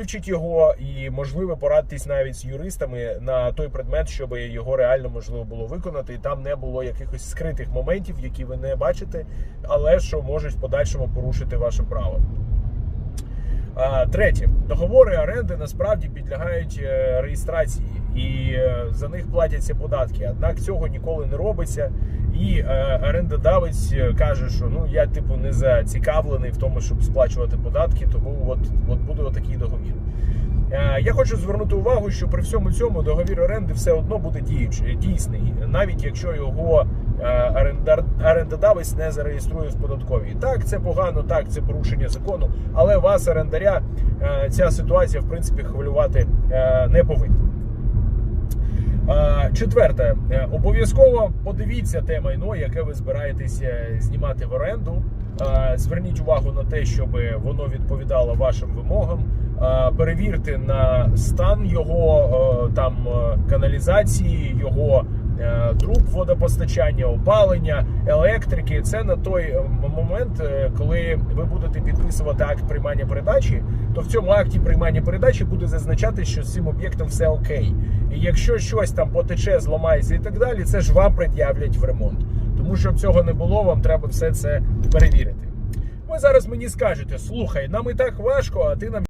Вивчіть його і можливо порадитись навіть з юристами на той предмет, щоб його реально можливо було виконати, і там не було якихось скритих моментів, які ви не бачите, але що можуть в подальшому порушити ваше право. Третє, договори оренди насправді підлягають е, реєстрації і е, за них платяться податки. Однак цього ніколи не робиться. І е, орендодавець е, каже, що ну я типу не зацікавлений в тому, щоб сплачувати податки, тому от, от буде отакий договір. Я хочу звернути увагу, що при всьому цьому договір оренди все одно буде діючий, дійсний, навіть якщо його орендодавець не зареєструє в податковій. Так, це погано, так, це порушення закону, але вас, орендаря, ця ситуація в принципі хвилювати не повинна. Четверте, Е, обов'язково подивіться те майно, яке ви збираєтесь е, знімати в оренду. Е, Зверніть увагу на те, щоб воно відповідало вашим вимогам. Перевірте на стан його там каналізації, його труб водопостачання, опалення, електрики. Це на той е, момент, е, коли ви будете підписувати акт приймання передачі, то в цьому акті приймання передачі буде зазначати, що з цим об'єктом все окей. І якщо щось там потече, зламається і так далі, це ж вам пред'являть в ремонт. Тому щоб цього не було, вам треба все це перевірити. Ви зараз мені скажете: слухай, нам і так важко, а ти нам.